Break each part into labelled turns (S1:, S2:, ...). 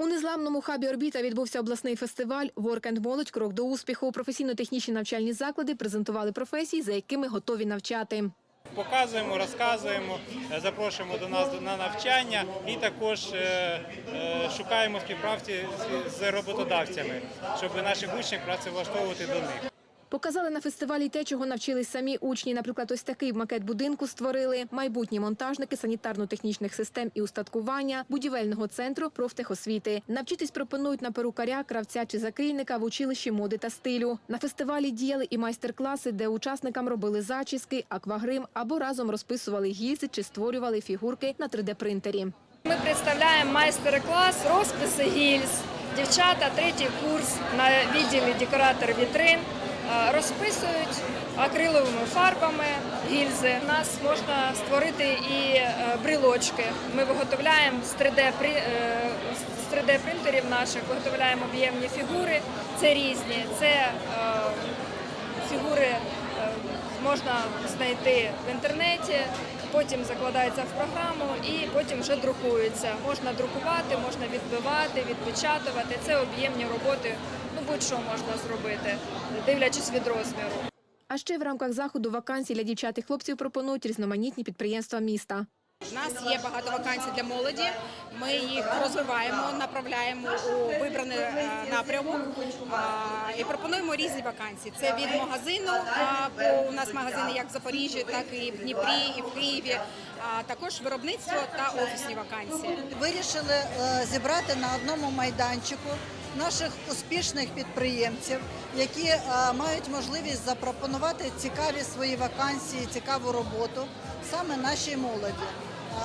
S1: У незламному хабі орбіта відбувся обласний фестиваль «Work and Молодь. Крок до успіху. Професійно-технічні навчальні заклади презентували професії, за якими готові навчати.
S2: Показуємо, розказуємо, запрошуємо до нас на навчання і також е, е, шукаємо співпраці з роботодавцями, щоб наших учнів працевлаштовувати до них.
S1: Показали на фестивалі те, чого навчились самі учні. Наприклад, ось такий макет будинку створили. Майбутні монтажники санітарно-технічних систем і устаткування, будівельного центру профтехосвіти. Навчитись пропонують на перукаря, кравця чи закрійника в училищі моди та стилю. На фестивалі діяли і майстер-класи, де учасникам робили зачіски, аквагрим або разом розписували гільзи чи створювали фігурки на 3D-принтері.
S3: Ми представляємо майстер-клас розписи гільз. Дівчата, третій курс на відділі декоратор вітрин розписують акриловими фарбами гільзи. У нас можна створити і е, брілочки. Ми виготовляємо з 3D при- е, з 3D принтерів наших, виготовляємо об'ємні фігури. Це різні. Це е, фігури е, можна знайти в інтернеті, потім закладається в програму і потім вже друкується. Можна друкувати, можна відбивати, відпечатувати. Це об'ємні роботи. Ну будь-що можна зробити, дивлячись від розміру.
S1: А ще в рамках заходу вакансій для дівчат і хлопців пропонують різноманітні підприємства міста.
S4: У нас є багато вакансій для молоді. Ми їх розвиваємо, направляємо у вибраний е, напрямок і пропонуємо різні вакансії. Це від магазину, бо у нас магазини як в Запоріжжі, так і в Дніпрі, і в Києві. А також виробництво та офісні вакансії.
S5: Вирішили е, зібрати на одному майданчику наших успішних підприємців, які е, мають можливість запропонувати цікаві свої вакансії, цікаву роботу саме нашій молоді.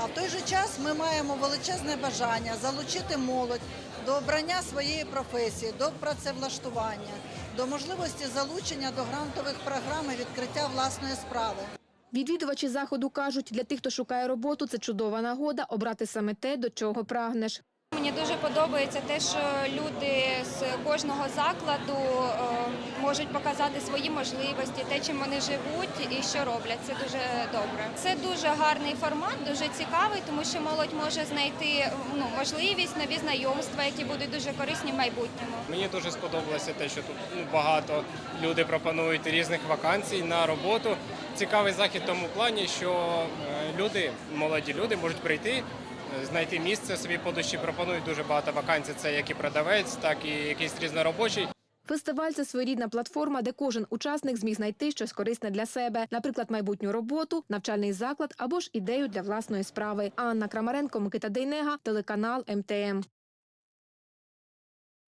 S5: В той же час ми маємо величезне бажання залучити молодь до обрання своєї професії, до працевлаштування, до можливості залучення до грантових програм і відкриття власної справи.
S1: Відвідувачі заходу кажуть, для тих, хто шукає роботу, це чудова нагода обрати саме те, до чого прагнеш.
S6: Мені дуже подобається те, що люди з кожного закладу е, можуть показати свої можливості, те, чим вони живуть і що роблять. Це дуже добре. Це дуже гарний формат, дуже цікавий, тому що молодь може знайти ну, можливість, нові знайомства, які будуть дуже корисні в майбутньому.
S7: Мені дуже сподобалося те, що тут ну, багато люди пропонують різних вакансій на роботу. Цікавий захід в тому плані, що е, люди, молоді люди, можуть прийти, знайти місце собі по душі. Пропонують дуже багато вакансій. Це як і продавець, так і якийсь різноробочий.
S1: Фестиваль це своєрідна платформа, де кожен учасник зміг знайти щось корисне для себе, наприклад, майбутню роботу, навчальний заклад або ж ідею для власної справи. Анна Крамаренко, Микита Дейнега, телеканал МТМ.